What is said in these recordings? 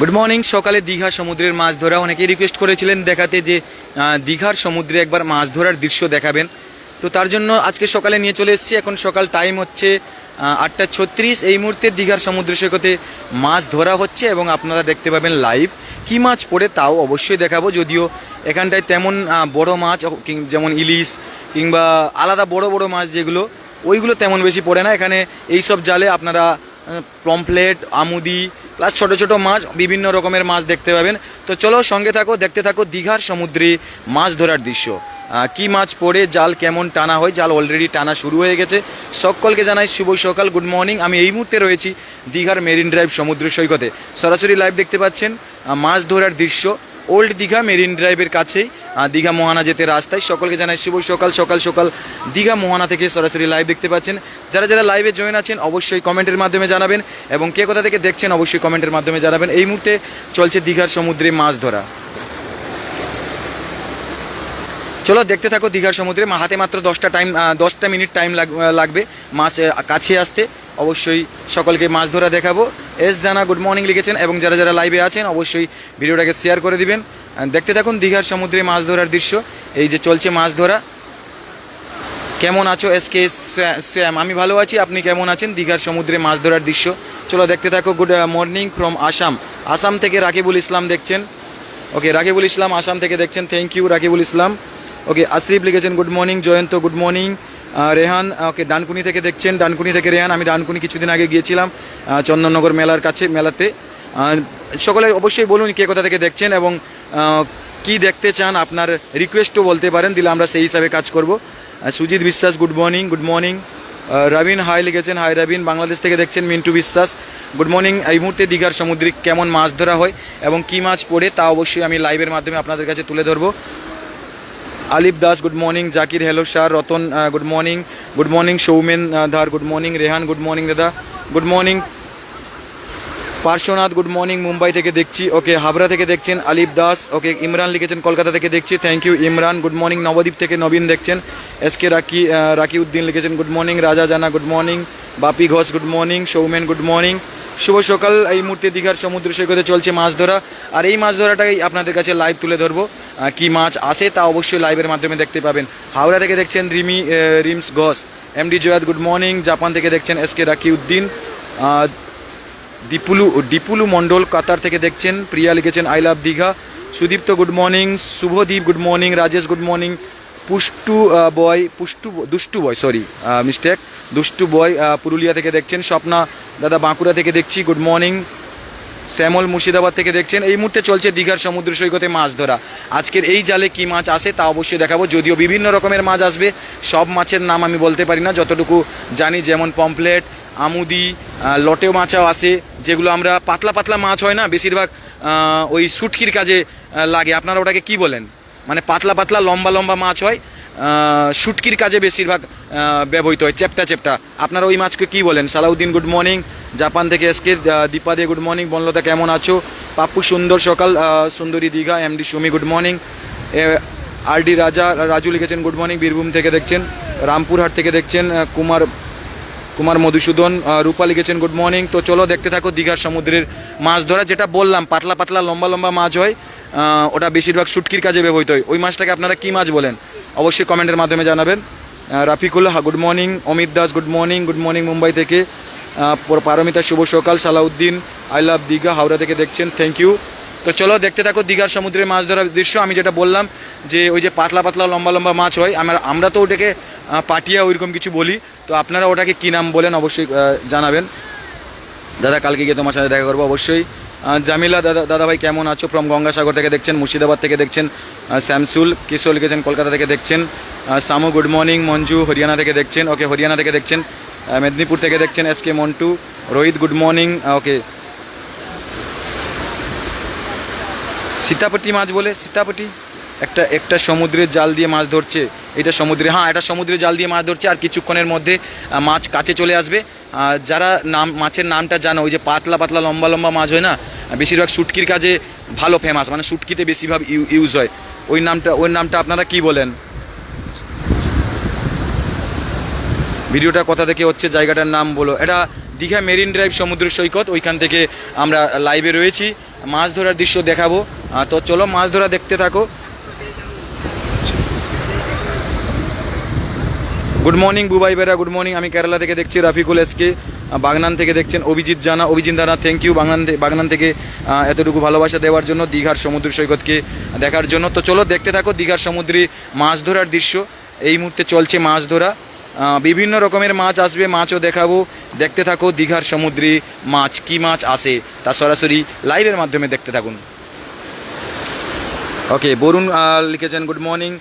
Good morning সকালে দীঘা সমুদ্রের মাছ ধরা। অনেকেই রিকোয়েস্ট করেছিলেন দেখাতে যে দীঘার সমুদ্রে একবার মাছ ধরার দৃশ্য দেখাবেন। তো তার জন্য আজকে সকালে নিয়ে চলে এসেছি। এখন সকাল টাইম হচ্ছে আটটা ছত্রিশ। এই মুহূর্তে দীঘার সমুদ্র সৈকতে মাছ ধরা হচ্ছে এবং আপনারা দেখতে পাবেন লাইভ কী মাছ পড়ে তাও অবশ্যই দেখাবো। যদিও এখানটায় তেমন বড় মাছ যেমন ইলিশ কিংবা আলাদা বড় বড় মাছ যেগুলো, ওইগুলো তেমন বেশি পড়ে না। এখানে এই সব জালে আপনারা পমফ্লেট, আমুদি প্লাস ছোট ছোট মাছ, বিভিন্ন রকমের মাছ দেখতে পাবেন। তো চলো সঙ্গে থাকো, দেখতে থাকো দীঘার সমুদ্রে মাছ ধরার দৃশ্য। কি মাছ পড়ে, জাল কেমন টানা হয়, জাল অলরেডি টানা শুরু হয়ে গেছে। সকলকে জানাই শুভ সকাল গুড মর্নিং আমি এই মুহূর্তে রয়েছি দীঘার মেরিন ড্রাইভ সমুদ্র সৈকতে। সরাসরি লাইভ দেখতে পাচ্ছেন মাছ ধরার দৃশ্য। ওল্ড দীঘা মেরিন ড্রাইভের কাছেই দীঘা মোহানা যেতে রাস্তায়। সকলকে জানাই শুভ সকাল সকাল সকাল দীঘা মোহানা থেকে সরাসরি লাইভ দেখতে পাচ্ছেন। যারা যারা লাইভে জয়েন আছেন, অবশ্যই কমেন্টের মাধ্যমে জানাবেন এবং কে কোথা থেকে দেখছেন, অবশ্যই কমেন্টের মাধ্যমে জানাবেন। এই মুহূর্তে চলছে দীঘার সমুদ্রে মাছ ধরা। চলো, দেখতে থাকো দীঘার সমুদ্রে। হাতে মাত্র দশটা টাইম দশটা মিনিট টাইম লাগবে মাছ কাছে আসতে। অবশ্যই সকলকে মাছ ধরা দেখাবো। এস জানা গুড মর্নিং লিখেছেন এবং যারা যারা লাইভে আছেন অবশ্যই ভিডিওটাকে শেয়ার করে দিবেন। দেখতে থাকুন দীঘার সমুদ্রে মাছ ধরার দৃশ্য। এই যে চলছে মাছ ধরা। কেমন আছো এস কে শ্যাম আমি ভালো আছি, আপনি কেমন আছেন? দীঘার সমুদ্রে মাছ ধরার দৃশ্য। চলো দেখতে থাকো good morning from Assam Assam থেকে রাকিবুল ইসলাম দেখছেন। ওকে রাকিবুল ইসলাম আসাম থেকে দেখছেন। Thank you Rakibul Islam. Okay Asrif লিখেছেন good morning Jayanta good morning Rehan okay Dankuni থেকে দেখছেন, ডানকুনি থেকে রেহান, আমি ডানকুনি কিছুদিন আগে গিয়েছিলাম চন্দননগর মেলার কাছে, মেলাতে। সকলে অবশ্যই বলুন কে কোথা থেকে দেখছেন এবং কি দেখতে চান আপনার রিকোয়েস্টও বলতে পারেন, দিলে আমরা সেই হিসাবে কাজ করব। Sujit Biswas good morning good morning Robin hi লিখেছেন হাই রবিন, বাংলাদেশ থেকে দেখছেন মিন্টু বিশ্বাস। গুড মর্নিং এই মুহূর্তে দীঘার সমুদ্রিক কেমন মাছ ধরা হয় এবং কি মাছ পড়ে তা অবশ্যই আমি লাইভের মাধ্যমে আপনাদের কাছে তুলে ধরবো। Alif Das good morning Zakir hello sir Ratan good morning good morning Soumen Dhar good morning Rehan good morning দাদা। Good morning Parshwanath good morning Mumbai থেকে দেখছি। ওকে, হাবড়া থেকে দেখছেন আলিফ দাস। ওকে, ইমরান লিখেছেন কলকাতা থেকে দেখছি। Thank you Imran. Good morning Nabadwip থেকে নবীন দেখছেন। এস কে রাকি রাকি উদ্দিন লিখেছেন good morning Raja Jana good morning Bapi Ghosh good morning Soumen good morning শুভ সকাল। এই মুহূর্তে দীঘার সমুদ্র সৈকতে চলছে মাছ ধরা। আর এই মাছ ধরাটাই আপনাদের কাছে লাইভ তুলে ধরবো। কি মাছ আসে তা অবশ্যই লাইভের মাধ্যমে দেখতে পাবেন। হাওড়া থেকে দেখছেন Rimi Rims Ghosh. MD Zayad good morning Japan থেকে দেখছেন এস কে রাকি উদ্দিন আহ, দীপুলু দীপুলু মণ্ডল কাতার থেকে দেখছেন। প্রিয়া লিখেছেন I love Digha. Sudipta good morning Subhadip good morning Rajesh good morning পুষ্টু boy পুষ্টু দুষ্টু বয় সরি মিস্টেক দুষ্টু বয় পুরুলিয়া থেকে দেখছেন স্বপ্না। দাদা বাঁকুড়া থেকে দেখছি গুড মর্নিং শ্যামল মুর্শিদাবাদ থেকে দেখছেন এই মুহূর্তে চলছে দীঘার সমুদ্র সৈকতে মাছ ধরা। আজকের এই জালে কি মাছ আসে তা অবশ্যই দেখাবো যদিও বিভিন্ন রকমের মাছ আসবে সব মাছের নাম আমি বলতে পারি না যতটুকু জানি যেমন পমপ্লেট আমুদি আহ, লটে মাছও আসে যেগুলো আমরা পাতলা পাতলা মাছ হয় না বেশিরভাগ ওই সুটকির কাজে লাগে। আপনারা ওটাকে কি বলেন? মানে পাতলা পাতলা লম্বা লম্বা মাছ হয় শুটকির কাজে বেশিরভাগ ব্যবহৃত হয় চেপটা চেপটা আপনারা ওই মাছকে কি বলেন? সালাউদ্দিন গুড মর্নিং জাপান থেকে SK Dipa De good morning Banalata, কেমন আছো? পাপ্পু, সুন্দর সকাল। সুন্দরী Digha, MD Sumi good morning R D Raja, Raju লিখেছেন গুড মর্নিং বীরভূম থেকে দেখছেন, রামপুরহাট থেকে দেখছেন কুমার কুমার মধুসূদন। রূপা লিখেছেন গুড মর্নিং তো চলো দেখতে থাকো দীঘার সমুদ্রের মাছ ধরা। যেটা বললাম, পাতলা পাতলা, লম্বা লম্বা মাছ হয়। ওটা বেশিরভাগ শুটকির কাজে ব্যবহৃত হয়। ওই মাছটাকে আপনারা কী মাছ বলেন? অবশ্যই কমেন্টের মাধ্যমে জানাবেন। Rafikul good morning Amit Das good morning good morning Mumbai থেকে। পর- পারমিতা, শুভ সকাল, সালাউদ্দিন আই লাভ দীঘা, হাওড়া থেকে দেখছেন থ্যাংক ইউ তো চলো দেখতে থাকো দীঘার সমুদ্রে মাছ ধরার দৃশ্য। আমি যেটা বললাম যে ওই যে পাতলা পাতলা লম্বা লম্বা মাছ হয়, আমরা আমরা তো ওটাকে পাটিয়া ওইরকম কিছু বলি। তো আপনারা ওটাকে কী নাম বলেন অবশ্যই জানাবেন। দাদা, কালকে গিয়ে তোমার সাথে দেখা করব অবশ্যই। জামিলা, দাদা, দাদাভাই কেমন আছো? ফ্রম গঙ্গাসাগর থেকে দেখছেন, মুর্শিদাবাদ থেকে দেখছেন শ্যামসুল কিশোর লিখেছেন, কলকাতা থেকে দেখছেন সামু গুড মর্নিং মঞ্জু, হরিয়ানা থেকে দেখছেন ওকে হরিয়ানা থেকে দেখছেন মেদিনীপুর থেকে দেখছেন S K Mantu, Rohit good morning okay সীতাপটি মাছ বলে সীতাপটি একটা একটা সমুদ্রের জাল দিয়ে মাছ ধরছে। এটা সমুদ্রে হ্যাঁ এটা সমুদ্রে জাল দিয়ে মাছ ধরছে আর কিছুক্ষণের মধ্যে মাছ কাছে চলে আসবে। যারা নাম, মাছের নামটা জানো, ওই যে পাতলা পাতলা, লম্বা লম্বা মাছ হয় না? বেশিরভাগ শুটকির কাজে ভালো ফেমাস মানে শুটকিতে বেশিরভাগ ইউজ হয়। ওই নামটা ওই নামটা আপনারা কি বলেন? ভিডিওটা কোথা থেকে হচ্ছে? জায়গাটার নাম বলো। এটা দীঘা মেরিন ড্রাইভ সমুদ্র সৈকত, ওইখান থেকে আমরা লাইভে রয়েছি। মাছ ধরার দৃশ্য দেখাবো। তো চলো মাছ ধরা দেখতে থাকো। Good morning Bubai Bera good morning আমি কেরালা থেকে দেখছি রাফিকুল এসকে বাগনান থেকে দেখছেন অভিজিৎ জানা। অভিজিৎ দানা থ্যাংক ইউ বাগনান বাগনান থেকে এতটুকু ভালোবাসা দেওয়ার জন্য দীঘার সমুদ্র সৈকতকে দেখার জন্য। তো চলো দেখতে থাকো দীঘার সমুদ্রে মাছ ধরার দৃশ্য। এই মুহূর্তে চলছে মাছ ধরা। বিভিন্ন রকমের মাছ আসবে, মাছও দেখাবো। দেখতে থাকো দীঘার সমুদ্রে মাছ, কি মাছ আসে তা সরাসরি লাইভের মাধ্যমে দেখতে থাকুন। ওকে বরুণ লিখেছেন গুড মর্নিং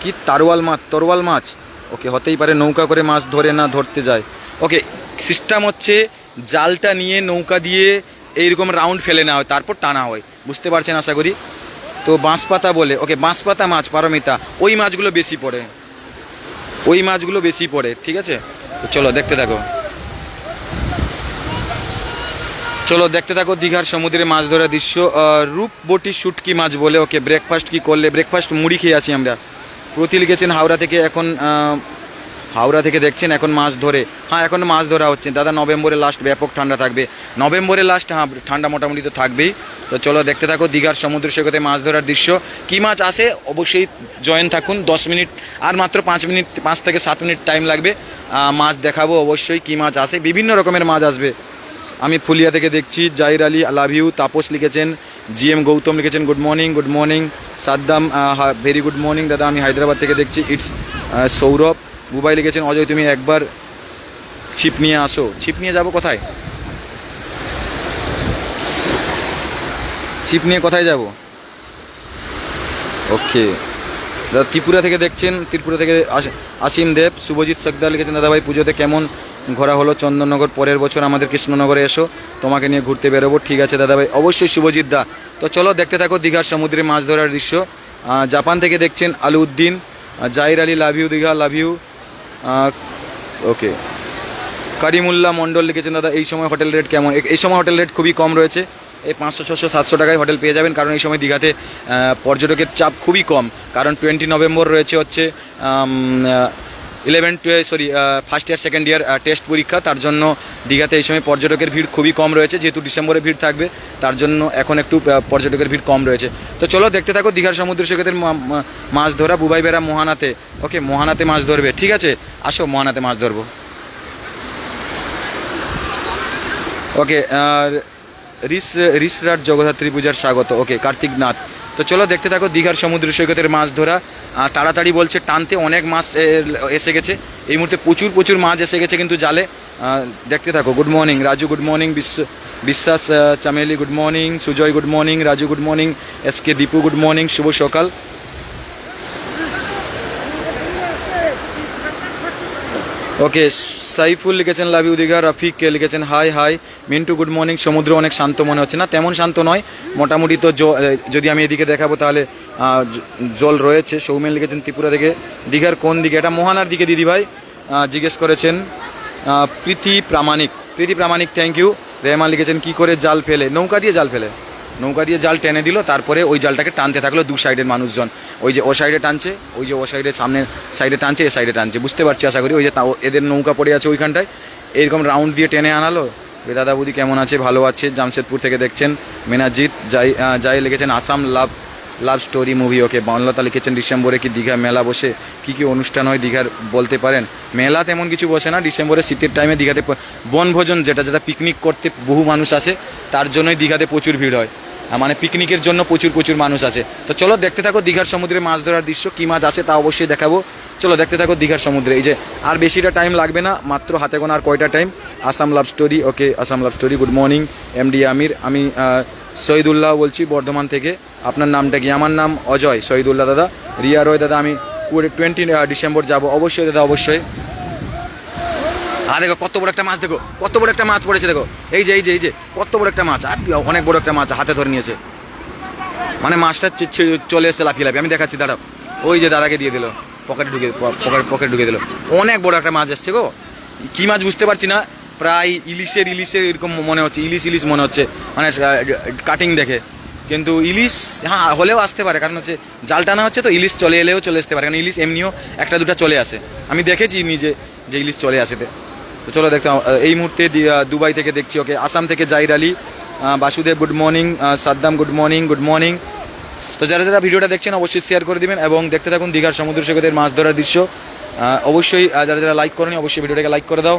কি? তারোয়াল মাছ তরোয়াল মাছ? ওকে, হতেই পারে নৌকা করে মাছ ধরে না ধরতে যায়। ওকে সিস্টেম হচ্ছে জালটা নিয়ে নৌকা দিয়ে এইরকম রাউন্ড ফেলে নেওয়া হয়, তারপর টানা হয়। বুঝতে পারছেন আশা করি? তো বাঁশপাতা বলে, ওকে, বাঁশপাতা মাছ, পারমিতা, ওই মাছগুলো বেশি পড়ে। ওই মাছগুলো বেশি পড়ে, ঠিক আছে? চলো, দেখতে থাকো। চলো, দেখতে থাকো দীঘার সমুদ্রে মাছ ধরার দৃশ্য। রূপবটি শুটকি মাছ বলে, ওকে ব্রেকফাস্ট কি করলে? ব্রেকফাস্ট মুড়ি খেয়ে আসি আমরা। প্রতি লিখেছেন হাওড়া থেকে, এখন হাওড়া থেকে দেখছেন এখন মাছ ধরে। হ্যাঁ এখন মাছ ধরা হচ্ছে। দাদা নভেম্বরে লাস্ট ব্যাপক ঠান্ডা থাকবে। নভেম্বরে লাস্ট হ্যাঁ ঠান্ডা মোটামুটি তো থাকবেই। তো চলো দেখতে থাকো দীঘার সমুদ্র সৈকতে মাছ ধরার দৃশ্য। কি মাছ আসে অবশ্যই জয়েন থাকুন। দশ মিনিট, আর মাত্র পাঁচ মিনিট, পাঁচ থেকে সাত মিনিট টাইম লাগবে। মাছ দেখাবো অবশ্যই কি মাছ আসে বিভিন্ন রকমের মাছ আসবে। আমি ফুলিয়া থেকে দেখছি, জাহির আলী লাভ ইউ তাপস লিখেছেন, জি এম গৌতম লিখেছেন good morning good morning Saddam very good morning দাদা, আমি হায়দ্রাবাদ থেকে দেখছি ইটস সৌরভ বুবাই লিখেছেন, অজয়, তুমি একবার ছিপ নিয়ে আসো, ছিপ নিয়ে যাব কোথায়? ছিপ নিয়ে কোথায় যাব? ওকে, দাদা, ত্রিপুরা থেকে দেখছেন, ত্রিপুরা থেকে আস- আসিম দেব, শুভজিৎ সর্দার লিখেছেন, দাদাভাই, পুজোতে কেমন ঘোরা হলো চন্দননগর, পরের বছর আমাদের কৃষ্ণনগরে এসো, তোমাকে নিয়ে ঘুরতে বেরোবো, ঠিক আছে দাদাভাই? অবশ্যই শুভজিৎ দা। তো চলো দেখতে থাকো দীঘার সমুদ্রে মাছ ধরার দৃশ্য। জাপান থেকে দেখছেন Alauddin Zahir Ali, love you Digha, love you. Okay. Karimullah Mondal লিখেছেন, দাদা, এই সময় হোটেল রেট কেমন? এই সময় হোটেল রেট খুবই কম রয়েছে। এই পাঁচশো, ছশো, সাতশো টাকায় হোটেল পেয়ে যাবেন, কারণ এই সময় দীঘাতে পর্যটকের চাপ খুবই কম। কারণ টোয়েন্টি নভেম্বর রয়েছে হচ্ছে eleven sorry first year second year test পরীক্ষা। তার জন্য দীঘাতে এই সময় পর্যটকের ভিড় খুবই কম রয়েছে। যেহেতু ডিসেম্বরে ভিড় থাকবে, তার জন্য এখন একটু পর্যটকের ভিড় কম রয়েছে। তো চলো দেখতে থাকো দীঘার সমুদ্র সৈকতের মাছ ধরা বুবাই বেড়া মহানাতে। ওকে মহানাতে মাছ ধরবে। ঠিক আছে? আসো, মহানাতে মাছ ধরবো। ওকে রিস, রিসরাট জগদ্ধাত্রী পূজার স্বাগত। ওকে কার্তিক নাথ তো চলো দেখতে থাকো দীঘার সমুদ্র সৈকতের মাছ ধরা। তাড়াতাড়ি বলছে, টানতে অনেক মাছ এসে গেছে। এই মুহূর্তে প্রচুর প্রচুর মাছ এসে গেছে কিন্তু জালে। দেখতে থাকো good morning Raju good morning Biswa Biswas Chameli good morning Sujay good morning Raju good morning S K Dipu good morning শুভ সকাল। ওকে, সাইফুল লিখেছেন, লাভ ইউ দীঘা, রফিক লিখেছেন, hi hi. Mintu, good morning. সমুদ্র অনেক শান্ত মনে হচ্ছে। না, তেমন শান্ত নয়। মোটামুটি তো যদি আমি এদিকে দেখাবো তাহলে জল রয়েছে। সৌমেন লিখেছেন, ত্রিপুরা থেকে। দীঘার কোন দিকে? এটা মোহানার দিকে, দিদি ভাই। জিজ্ঞেস করেছেন প্রীতি প্রামাণিক। প্রীতি প্রামাণিক থ্যাংক ইউ রেহমান লিখেছেন, কি করে জাল ফেলে? নৌকা দিয়ে জাল ফেলে। নৌকা দিয়ে জাল টেনে দিল, তারপরে ওই জালটাকে টানতে থাকল দু সাইডের মানুষজন। ওই যে ও সাইডে টানছে, ওই যে ও সাইডে সামনের সাইডে টানছে, এ সাইডে টানছে। বুঝতে পারছি, আশা করি ওই যে এদের নৌকা পড়ে আছে ওইখানটায়। এরকম রাউন্ড দিয়ে টেনে আনালো। দাদা বুদি কেমন আছে? ভালো আছে? জামশেদপুর থেকে দেখছেন মেনাজিৎ যাই যাই লিখেছেন, Assam love love story movie, okay বাংলাতা লিখেছেন ডিসেম্বরে কি দীঘা মেলা বসে কি কি অনুষ্ঠান হয় দীঘার বলতে পারেন? মেলা তেমন কিছু বসে না, ডিসেম্বরে শীতের টাইমে দীঘাতে বনভোজন যেটা যেটা পিকনিক করতে বহু মানুষ আসে, তার জন্যই দীঘাতে প্রচুর ভিড় হয়। মানে পিকনিকের জন্য প্রচুর প্রচুর মানুষ আছে তো চলো দেখতে থাকো দীঘার সমুদ্রে মাছ ধরার দৃশ্য, কী মাছ আছে তা অবশ্যই দেখাবো। চলো দেখতে থাকো দীঘার সমুদ্রে। এই যে, আর বেশিটা টাইম লাগবে না, মাত্র হাতে গোনা আর কয়টা time Assam love story okay Assam love story good morning MD Amir আমি শহীদুল্লাহ বলছি বর্ধমান থেকে। আপনার নামটা কি? আমার নাম অজয় শহীদুল্লাহ দাদা। রিয়া রয় দাদা, আমি কুড়ি টোয়েন্টি ডিসেম্বর যাব। অবশ্যই দাদা, অবশ্যই। আর দেখো, কত বড় একটা মাছ, দেখো। কত বড় একটা মাছ পড়েছে, দেখো। এই যে এই যে এই যে, কত বড় একটা মাছ। আর অনেক বড় একটা মাছ হাতে ধরে নিয়েছে। মানে মাছটা চলে এসছে লাফিয়ে লাফিয়ে। আমি দেখাচ্ছি, দাঁড়াও। ওই যে দাদাকে দিয়ে দিল। পকেটে ঢুকে পকেট পকেট ঢুকে দিল। অনেক বড় একটা মাছ এসছে গো। কী মাছ বুঝতে পারছি না। প্রায় ইলিশের ইলিশের এরকম মনে হচ্ছে। ইলিশ ইলিশ মনে হচ্ছে। মানে কাটিং দেখে। কিন্তু ইলিশ হ্যাঁ হলেও আসতে পারে। কারণ হচ্ছে জাল টানা হচ্ছে তো, ইলিশ চলে এলেও চলে আসতে পারে। কারণ ইলিশ এমনিও একটা দুটা চলে আসে। আমি দেখেছি নিজে যে ইলিশ চলে আসে তো। চলো দেখতে এই মুহূর্তে দুবাই থেকে দেখছি। ওকে, আসাম থেকে Zahir Ali Basudeb good morning Saddam good morning good morning তো যারা যারা ভিডিওটা দেখছেন, অবশ্যই শেয়ার করে দিবেন এবং দেখতে থাকুন দীঘার সমুদ্র সৈকতের মাছ ধরার দৃশ্য। অবশ্যই যারা যারা লাইক করেনি, অবশ্যই ভিডিওটাকে লাইক করে দাও।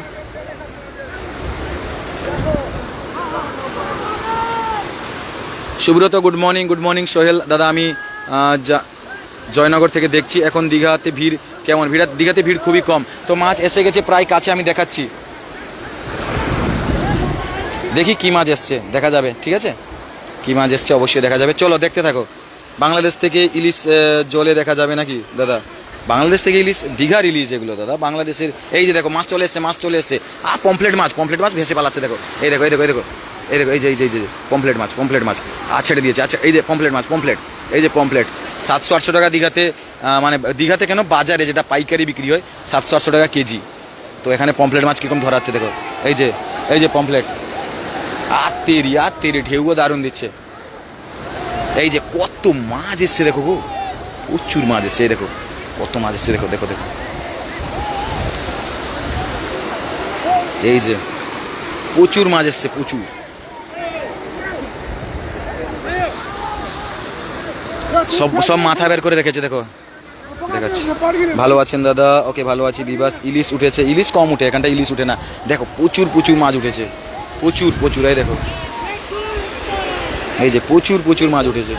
Subrata good morning good morning Sohel. দাদা, আমি জয়নগর থেকে দেখছি। এখন দীঘাতে ভিড় কেমন? ভিড় দীঘাতে ভিড় খুবই কম। তো মাছ এসে গেছে প্রায় কাছে, আমি দেখাচ্ছি। দেখি কি মাছ এসছে, দেখা যাবে, ঠিক আছে? কি মাছ এসছে অবশ্যই দেখা যাবে। চলো, দেখতে থাকো। বাংলাদেশ থেকে ইলিশ জলে দেখা যাবে নাকি, দাদা? বাংলাদেশ থেকে ইলিশ, দীঘার ইলিশ এগুলো, দাদা, বাংলাদেশের এই যে দেখো, মাছ চলে এসছে, মাছ চলে এসছে। আর পমপ্লেট মাছ পমপ্লেট মাছ ভেসে পালাচ্ছে, দেখো। এই দেখো এই দেখো এই দেখো। এই দেখো, এই যে এই যে এই যে পমফ্লেট মাছ পমফ্লেট মাছ। আর ছেড়ে দিয়েছে। আচ্ছা এই যে পমপ্লেট মাছ পমপ্লেট এই যে পমপ্লেট সাতশো আটশো টাকা দীঘাতে মানে দীঘাতে কেন বাজারে যেটা পাইকারি বিক্রি হয়, সাতশো আটশো টাকা কেজি। তো এখানে পমপ্লেট মাছ কীরকম ধরাচ্ছে দেখো। এই যে এই যে পমপ্লেট আর তেরি আর তেরি ঢেউও দারুণ দিচ্ছে। এই যে কত মাছ এসছে দেখো গো। প্রচুর মাছ এসছে, এই দেখো। কত মাছ এসছে দেখো দেখো দেখো। এই যে, প্রচুর মাছ এসছে, প্রচুর। সব সব মাথা বের করে রেখেছে, দেখো। ভালো আছেন, দাদা? ওকে, ভালো আছি বিবাস ইলিশ উঠেছে। ইলিশ কম উঠে, এখানটা ইলিশ উঠে না। দেখো, প্রচুর প্রচুর মাছ উঠেছে। প্রচুর প্রচুর, এই দেখো। এই যে, প্রচুর প্রচুর মাছ উঠেছে।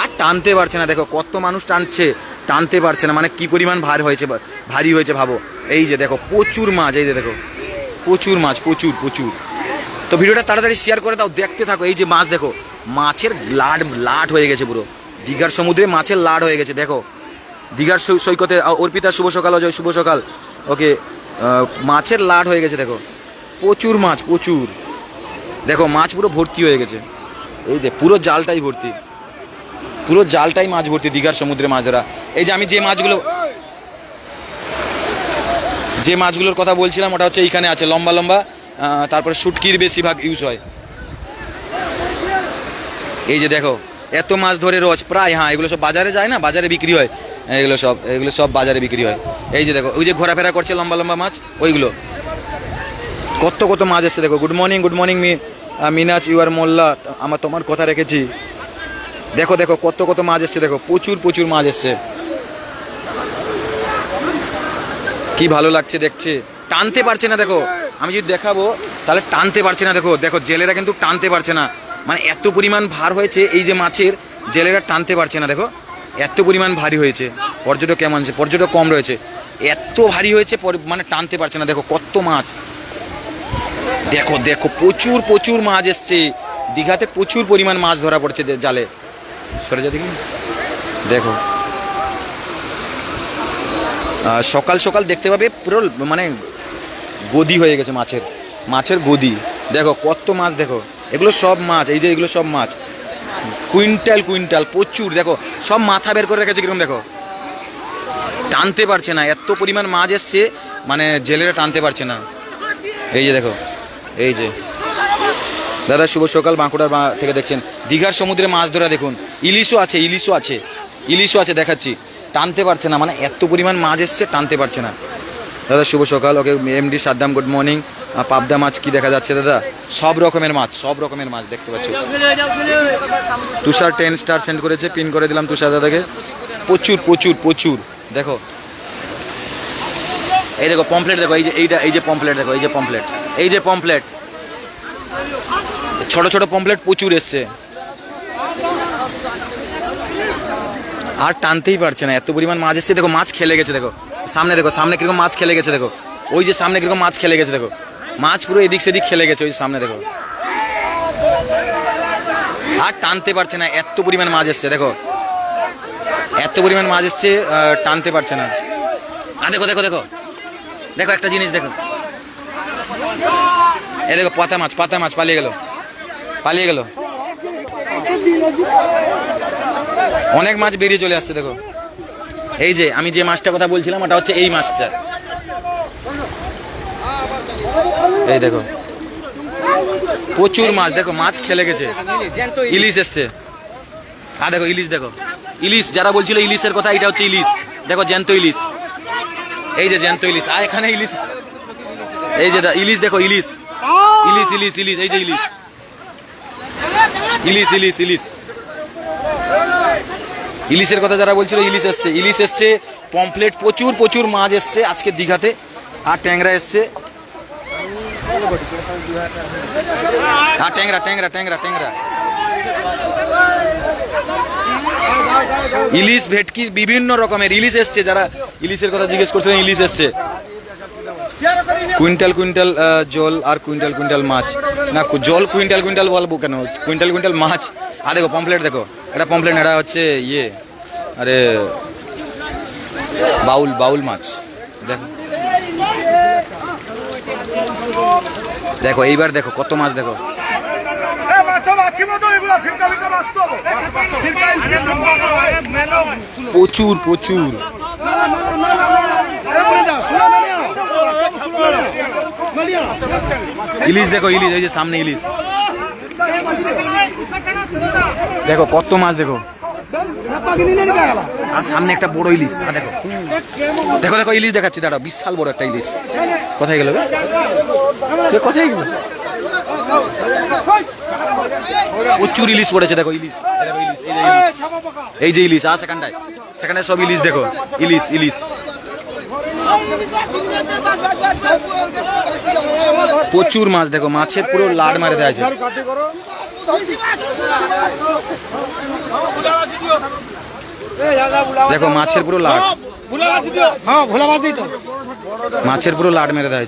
আর টানতে পারছে না, দেখো, কত মানুষ টানছে। টানতে পারছে না মানে কি পরিমাণ ভার হয়েছে ভারী হয়েছে, ভাবো। এই যে, দেখো, প্রচুর মাছ, এই যে, দেখো। প্রচুর মাছ, প্রচুর প্রচুর। তো ভিডিওটা তাড়াতাড়ি শেয়ার করে দাও, দেখতে থাকো। এই যে মাছ, দেখো, মাছের লাড লাট হয়ে গেছে পুরো। দীঘার সমুদ্রে মাছের লাড হয়ে গেছে, দেখো। দীঘার সৈকতে অর্পিতা, শুভ সকাল, অজয়, শুভ সকাল। ওকে মাছের লাড হয়ে গেছে, দেখো। প্রচুর মাছ, প্রচুর। দেখো, মাছ পুরো ভর্তি হয়ে গেছে। এই যে, পুরো জালটাই ভর্তি। পুরো জালটাই মাছ ভর্তি দীঘার সমুদ্রে মাছ ধরা। এই যে, আমি যে মাছগুলো, যে মাছগুলোর কথা বলছিলাম, ওটা হচ্ছে এইখানে আছে, লম্বা লম্বা তারপরে শুটকির বেশিরভাগ ইউজ হয়। এই যে, দেখো এত মাছ ধরে রোজ, প্রায় হ্যাঁ এগুলো সব বাজারে যায় না? বাজারে বিক্রি হয়। এগুলো সব এগুলো সব বাজারে বিক্রি হয়। এই যে দেখো, ওই যে ঘোরাফেরা করছে লম্বা লম্বা মাছ, ওইগুলো। কত কত মাছ এসছে দেখো। গুড মর্নিং গুড মর্নিং মি মিনাজ ইউর মোল্লা। আমার তোমার কথা রেখেছি। দেখো দেখো, কত কত মাছ এসছে দেখো। প্রচুর প্রচুর মাছ এসছে। কি ভালো লাগছে দেখছে। টানতে পারছে না দেখো। আমি যদি দেখাবো, তাহলে টানতে পারছে না দেখো। দেখো, জেলেরা কিন্তু টানতে পারছে না। মানে এত পরিমাণ ভার হয়েছে এই যে মাছের, জেলেরা টানতে পারছে না, দেখো। এত পরিমাণ ভারী হয়েছে। পর্যটক কেমন আছে? পর্যটক কম রয়েছে। এত ভারী হয়েছে মানে টানতে পারছে না, দেখো কত মাছ। দেখো দেখো, প্রচুর প্রচুর মাছ এসছে। দীঘাতে প্রচুর পরিমাণ মাছ ধরা পড়ছে জালে। সরে যা দেখি। দেখো সকাল সকাল দেখতে পাবে পুরো মানে গদি হয়ে গেছে মাছের। মাছের গদি। দেখো, কত মাছ, দেখো। এগুলো সব মাছ, এই যে এগুলো সব মাছ। কুইন্টাল কুইন্টাল, প্রচুর, দেখো, সব মাথা বের করে রেখেছে কীরকম, দেখো। টানতে পারছে না, এত পরিমাণ মাছ এসছে মানে জেলেরা টানতে পারছে না। এই যে দেখো, এই যে। দাদা, শুভ সকাল বাঁকুড়ার থেকে দেখছেন। দীঘার সমুদ্রে মাছ ধরা দেখুন, ইলিশও আছে ইলিশও আছে ইলিশও আছে, দেখাচ্ছি। টানতে পারছে না মানে এত পরিমাণ মাছ এসছে, টানতে পারছে না। দাদা, শুভ সকাল। Okay MD Saddam good morning পাবদা মাছ কি দেখা যাচ্ছে দাদা? সব রকমের মাছ, সব রকমের মাছ দেখতে পাচ্ছ। তুষার টেন স্টার সেন্ড করেছে পিন করে দিলাম তুষার দাদাকে। প্রচুর প্রচুর প্রচুর। দেখো। এই দেখো পমপ্লেট দেখো, এই যে, এইটা, এই যে পমপ্লেট দেখো, এই যে পমপ্লেট এই যে পমপ্লেট ছোট ছোট পমপ্লেট প্রচুর এসছে। আর টানতেই পারছে না, এত পরিমাণ মাছ এসছে। দেখো, মাছ খেলে গেছে, দেখো। সামনে দেখো, সামনে কীরকম মাছ খেলে গেছে, দেখো। ওই যে সামনে কীরকম মাছ খেলে গেছে, দেখো। মাছ পুরো এদিক সেদিক খেলে গেছে, ওই সামনে, দেখো। আর টানতে পারছে না, এত পরিমাণ মাছ এসছে, দেখো। এত পরিমাণ মাছ এসছে টানতে পারছে না। আর দেখো দেখো দেখো। দেখো একটা জিনিস, দেখো। এ দেখো, পাতা মাছ পাতা মাছ পালিয়ে গেল। পালিয়ে গেল। অনেক মাছ বেরিয়ে চলে আসছে, দেখো। এই যে, আমি যে মাছটার কথা বলছিলাম, ওটা হচ্ছে এই মাছটা। এই দেখো। প্রচুর মাছ, দেখো, মাছ খেলে গেছে। ইলিশ এসছে। হ্যাঁ দেখো, ইলিশ দেখো। ইলিশ, যারা বলছিল ইলিশের কথা এটা হচ্ছে ইলিশ। দেখো, জ্যান্ত ইলিশ। এই যে জ্যান্ত ইলিশ। আর এখানে ইলিশ। এই যে ইলিশ, দেখো, ইলিশ। ইলিশ ইলিশ ইলিশ, এই যে ইলিশ। ইলিশ ইলিশ ইলিশ। ইলিশের কথা যারা বলছিল, ইলিশ এসছে। ইলিশ এসছে পমপ্লেট প্রচুর প্রচুর মাছ এসছে আজকে দীঘাতে। আর ট্যাংরা এসছে। হ্যাঁ ট্যাংরা ট্যাংরা ট্যাংরা ট্যাংরা। ইলিশ ভেটকি বিভিন্ন রকমের। ইলিশ এসছে যারা, ইলিশের কথা জিজ্ঞেস করছিলেন, ইলিশ এসছে। কুইন্টাল কুইন্টাল জল আর কুইন্টাল কুইন্টাল মাছ। না জল, কুইন্টাল কুইন্টাল বলব কেন? কুইন্টাল কুইন্টাল মাছ। আর দেখো পমপ্লেট দেখো। এটা পমপ্লেট এটা হচ্ছে ইয়ে। আরে, বাউল বাউল মাছ। দেখো। দেখো, এইবার দেখো, কত মাছ দেখো। প্রচুর প্রচুর। ইলিশ দেখো ইলিশ এই যে সামনে ইলিশ। দেখো কত মাছ দেখো। আর সামনে একটা বড় ইলিশ আর দেখো দেখো দেখো ইলিশ দেখাচ্ছি দাঁড়া বিশাল বড় একটা ইলিশ। কোথায় গেল কোথায় গেল? প্রচুর ইলিশ পড়েছে দেখো ইলিশ এই ইলিশ, এই যে ইলিশ। এই যে ইলিশ আর সেখানটায় সেখানে সব ইলিশ দেখো ইলিশ ইলিশ। প্রচুর মাছ দেখো, মাছের পুরো লাড মারে দেওয়া দেখো, মাছের পুরো লাড। মাছের পুরো লাড মেরে দেওয়া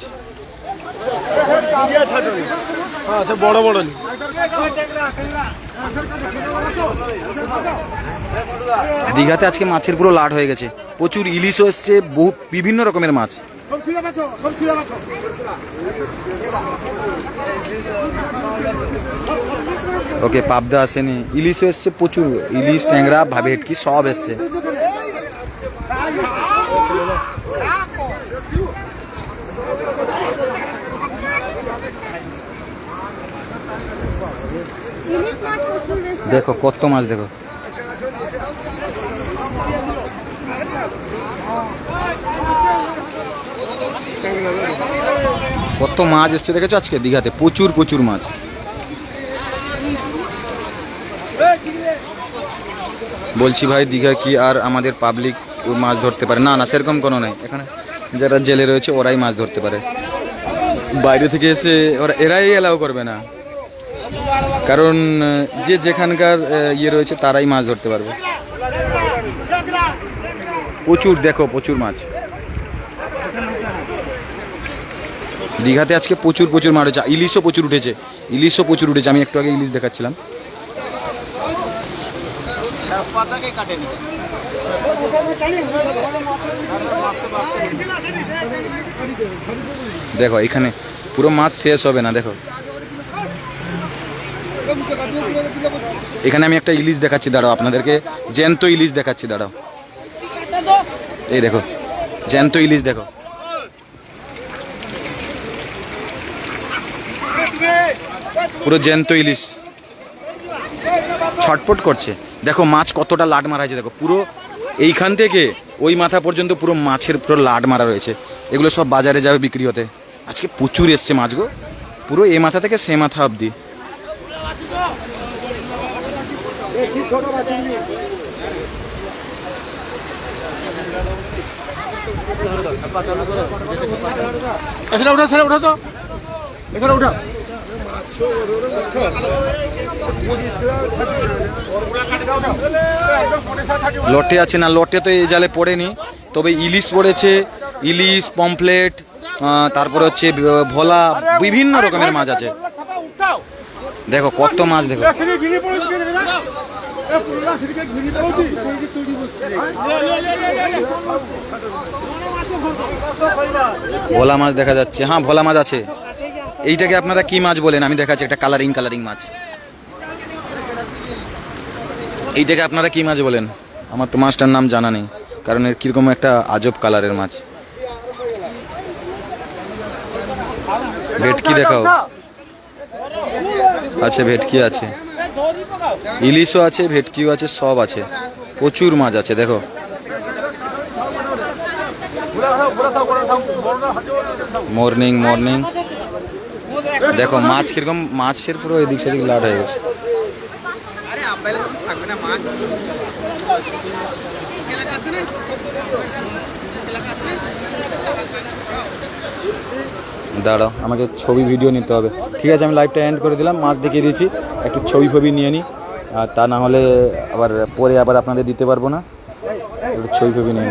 বড় বড় দীঘাতে আজকে মাছের পুরো লাড হয়ে গেছে। প্রচুর ইলিশও এসছে, বহু বিভিন্ন রকমের মাছ। মাছো সব ছিঁড়ে মাছো ওকে, পাবদা আসেনি। ইলিশও এসছে প্রচুর। ইলিশ, ট্যাংরা ভেটকি সব এসছে। দেখো, কত মাছ দেখো। কত মাছ এসছে দেখেছ আজকে দীঘাতে? প্রচুর প্রচুর মাছ। বলছি ভাই দীঘা কি আর আমাদের পাবলিক মাছ ধরতে পারে? না না, সেরকম কোনো নাই। এখানে যারা জেলে রয়েছে, ওরাই মাছ ধরতে পারে। বাইরে থেকে এসে ওরা, এরাই এলাও করবে না। কারণ, যে যেখানকার ইয়ে রয়েছে, তারাই মাছ ধরতে পারবে। প্রচুর, দেখো, প্রচুর মাছ। দীঘাতে আজকে প্রচুর প্রচুর মাছ হয়েছে। ইলিশও প্রচুর উঠেছে। ইলিশও প্রচুর উঠেছে। আমি একটু আগে ইলিশ দেখাচ্ছিলাম। দেখো, এখানে পুরো মাছ শেষ হবে না, দেখো। এখানে আমি একটা ইলিশ দেখাচ্ছি, দাঁড়াও, আপনাদেরকে জ্যান্ত ইলিশ দেখাচ্ছি, দাঁড়াও। এই দেখো, জ্যান্ত ইলিশ, দেখো। পুরো জ্যান্ত ইলিশ। ছটপট করছে। দেখো, মাছ কতটা লাট মারা হয়েছে, দেখো, পুরো এইখান থেকে ওই মাথা পর্যন্ত পুরো মাছের পুরো লাট মারা রয়েছে। এগুলো সব বাজারে যাবে বিক্রি হতে। আজকে প্রচুর এসছে মাছগো পুরো এ মাথা থেকে সে মাথা অবধি। ছেলে উঠা তো। এখানে উঠা। লটে আছে না লটে তো এই জালে পড়েনি। তবে ইলিশ পড়েছে ইলিশ পমফ্লেট আহ, তারপরে হচ্ছে ভোলা বিভিন্ন রকমের মাছ আছে। দেখো কত মাছ দেখো। ভোলা মাছ দেখা যাচ্ছে। হ্যাঁ ভোলা মাছ আছে। এইটাকে আপনারা কি মাছ বলেন? আমি দেখাচ্ছি, একটা কালারিং কালারিং মাছ। এইটাকে আপনারা কি মাছ বলেন? আমার তো মাছটার নাম জানা নেই, কারণ এর কীরকম একটা আজব কালারের মাছ। ভেটকি দেখাও। আছে, ভেটকি আছে। ইলিশও আছে, ভেটকিও আছে, সব আছে। প্রচুর মাছ আছে, দেখো। মর্নিং মর্নিং দেখো মাছ কীরকম মাছের পুরো এদিক সেদিক লাট হয়ে গেছে। দাঁড়াও আমাকে ছবি ভিডিও নিতে হবে। ঠিক আছে আমি লাইভটা এন্ড করে দিলাম মাছ দেখিয়ে দিয়েছি। একটু ছবি ফবি নিয়ে নিই আর তা না হলে আবার পরে আবার আপনাদের দিতে পারব না। একটু ছবি ফবি নিয়ে।